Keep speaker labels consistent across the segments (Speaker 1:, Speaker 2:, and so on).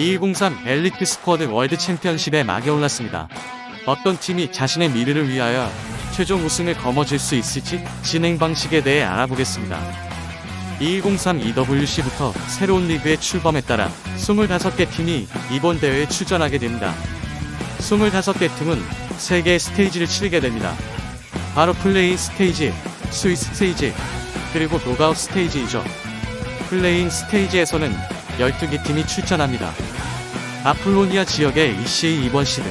Speaker 1: 2103 엘리트 스쿼드 월드 챔피언십에 막이 올랐습니다. 어떤 팀이 자신의 미래를 위하여 최종 우승을 거머쥘 수 있을지 진행 방식에 대해 알아보겠습니다. 2103 EWC부터 새로운 리그의 출범에 따라 25개 팀이 이번 대회에 출전하게 됩니다. 25개 팀은 3개의 스테이지를 치르게 됩니다. 바로 플레이 스테이지, 스위스 스테이지, 그리고 노가웃 스테이지이죠. 플레잉 스테이지에서는 12개 팀이 출전합니다. 아플로니아 지역의 ECA 2번 시드,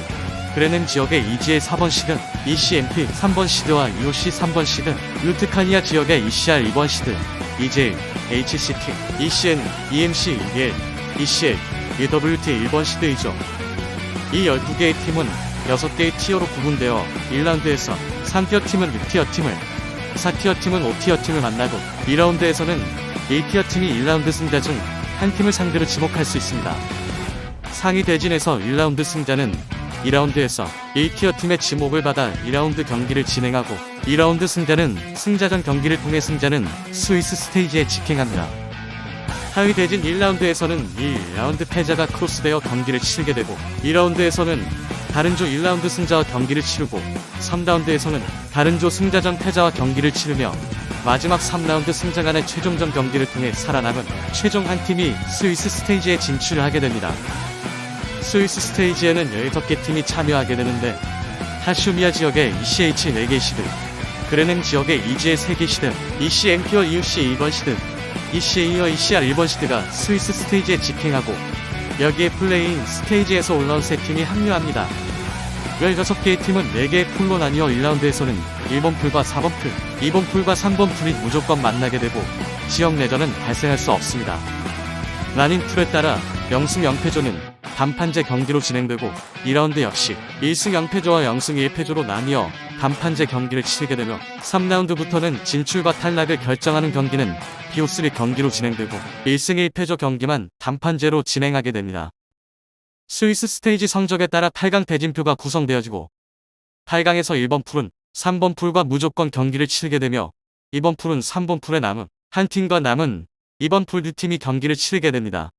Speaker 1: 그레넴 지역의 EGA 4번 시드, ECMP 3번 시드와 UC 3번 시드, 루트카니아 지역의 ECR 2번 시드, EJ, HCT, ECN, EMC 1, ECL, UWT 1번 시드이죠. 이 12개의 팀은 6개의 티어로 구분되어 1라운드에서 3티어 팀은 6티어 팀을, 4티어 팀은 5티어 팀을 만나고 2라운드에서는 1티어 팀이 1라운드 승자 중 한 팀을 상대로 지목할 수 있습니다. 상위 대진에서 1라운드 승자는 2라운드에서 1티어 팀의 지목을 받아 2라운드 경기를 진행하고 2라운드 승자는 승자전 경기를 통해 승자는 스위스 스테이지에 직행합니다. 하위 대진 1라운드에서는 1라운드 패자가 크로스되어 경기를 치르게 되고 2라운드에서는 다른 조 1라운드 승자와 경기를 치르고 3라운드에서는 다른 조 승자전 패자와 경기를 치르며 마지막 3라운드 승자 간의 최종전 경기를 통해 살아남은 최종 한 팀이 스위스 스테이지에 진출을 하게 됩니다. 스위스 스테이지에는 16개 팀이 참여하게 되는데 하슈미아 지역의 ECH 4개 시드, 그레넴 지역의 EG의 3개 시드, ECMP와 EUC 2번 시드, ECA와 ECR 1번 시드가 스위스 스테이지에 직행하고 여기에 플레이인 스테이지에서 올라온 3팀이 합류합니다. 16개의 팀은 4개의 풀로 나뉘어 1라운드에서는 1번 풀과 4번 풀, 2번 풀과 3번 풀이 무조건 만나게 되고 지역 내전은 발생할 수 없습니다. 라닌 풀에 따라 영승 0패조는 단판제 경기로 진행되고 2라운드 역시 1승 0패조와 0승 1패조로 나뉘어 단판제 경기를 치르게 되며 3라운드부터는 진출과 탈락을 결정하는 경기는 PO3 경기로 진행되고 1승 1패조 경기만 단판제로 진행하게 됩니다. 스위스 스테이지 성적에 따라 8강 대진표가 구성되어지고 8강에서 1번 풀은 3번 풀과 무조건 경기를 치르게 되며 2번 풀은 3번 풀에 남은 한 팀과 남은 2번 풀 두 팀이 경기를 치르게 됩니다.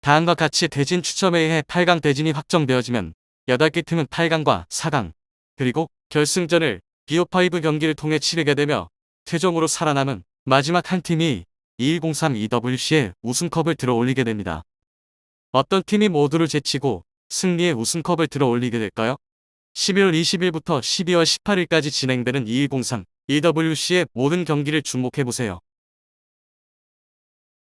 Speaker 1: 다음과 같이 대진 추첨에 의해 8강 대진이 확정되어지면 8개 팀은 8강과 4강 그리고 결승전을 BO5 경기를 통해 치르게 되며 최종으로 살아남은 마지막 한 팀이 2103 EWC의 우승컵을 들어 올리게 됩니다. 어떤 팀이 모두를 제치고 승리의 우승컵을 들어 올리게 될까요? 11월 20일부터 12월 18일까지 진행되는 2103 EWC의 모든 경기를 주목해보세요.